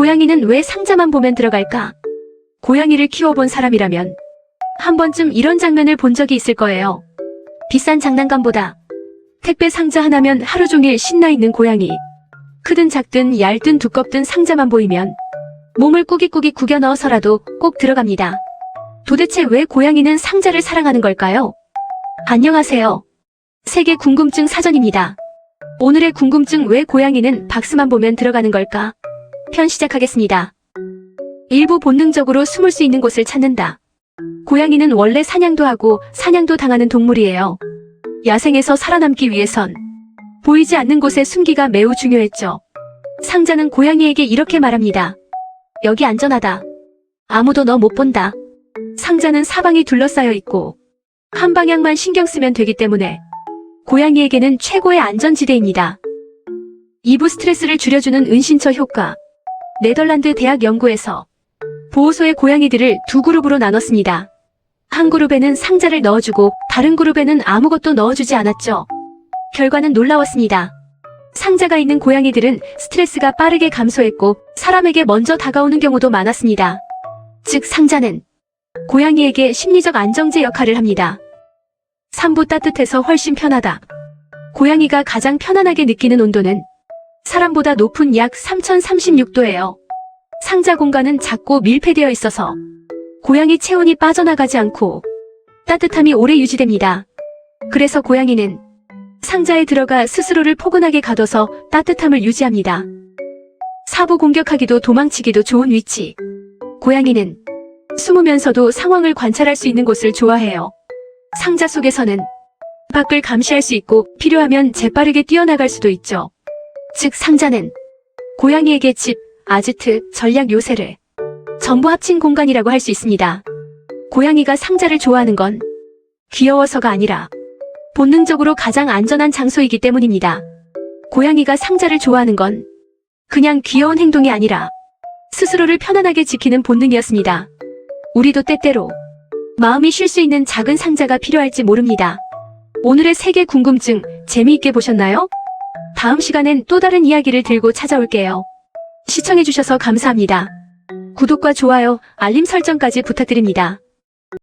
고양이는 왜 상자만 보면 들어갈까? 고양이를 키워본 사람이라면 한 번쯤 이런 장면을 본 적이 있을 거예요. 비싼 장난감보다 택배 상자 하나면 하루 종일 신나 있는 고양이. 크든 작든 얇든 두껍든 상자만 보이면 몸을 꾸깃꾸깃 구겨 넣어서라도 꼭 들어갑니다. 도대체 왜 고양이는 상자를 사랑하는 걸까요? 안녕하세요. 세계 궁금증 사전입니다. 오늘의 궁금증 왜 고양이는 박스만 보면 들어가는 걸까? 편 시작하겠습니다. 일부 본능적으로 숨을 수 있는 곳을 찾는다. 고양이는 원래 사냥도 하고 사냥도 당하는 동물이에요. 야생에서 살아남기 위해선 보이지 않는 곳에 숨기가 매우 중요했죠. 상자는 고양이에게 이렇게 말합니다. 여기 안전하다. 아무도 너 못 본다. 상자는 사방이 둘러싸여 있고 한 방향만 신경 쓰면 되기 때문에 고양이에게는 최고의 안전지대입니다. 2부 스트레스를 줄여주는 은신처 효과. 네덜란드 대학 연구에서 보호소의 고양이들을 두 그룹으로 나눴습니다. 한 그룹에는 상자를 넣어주고 다른 그룹에는 아무것도 넣어주지 않았죠. 결과는 놀라웠습니다. 상자가 있는 고양이들은 스트레스가 빠르게 감소했고 사람에게 먼저 다가오는 경우도 많았습니다. 즉 상자는 고양이에게 심리적 안정제 역할을 합니다. 3부 따뜻해서 훨씬 편하다. 고양이가 가장 편안하게 느끼는 온도는 사람보다 높은 약 3036도예요. 상자 공간은 작고 밀폐되어 있어서 고양이 체온이 빠져나가지 않고 따뜻함이 오래 유지됩니다. 그래서 고양이는 상자에 들어가 스스로를 포근하게 가둬서 따뜻함을 유지합니다. 사부 공격하기도 도망치기도 좋은 위치. 고양이는 숨으면서도 상황을 관찰할 수 있는 곳을 좋아해요. 상자 속에서는 밖을 감시할 수 있고 필요하면 재빠르게 뛰어나갈 수도 있죠. 즉 상자는 고양이에게 집, 아지트, 전략 요새를 전부 합친 공간이라고 할 수 있습니다. 고양이가 상자를 좋아하는 건 귀여워서가 아니라 본능적으로 가장 안전한 장소이기 때문입니다. 고양이가 상자를 좋아하는 건 그냥 귀여운 행동이 아니라 스스로를 편안하게 지키는 본능이었습니다. 우리도 때때로 마음이 쉴 수 있는 작은 상자가 필요할지 모릅니다. 오늘의 세계 궁금증 재미있게 보셨나요? 다음 시간엔 또 다른 이야기를 들고 찾아올게요. 시청해주셔서 감사합니다. 구독과 좋아요, 알림 설정까지 부탁드립니다.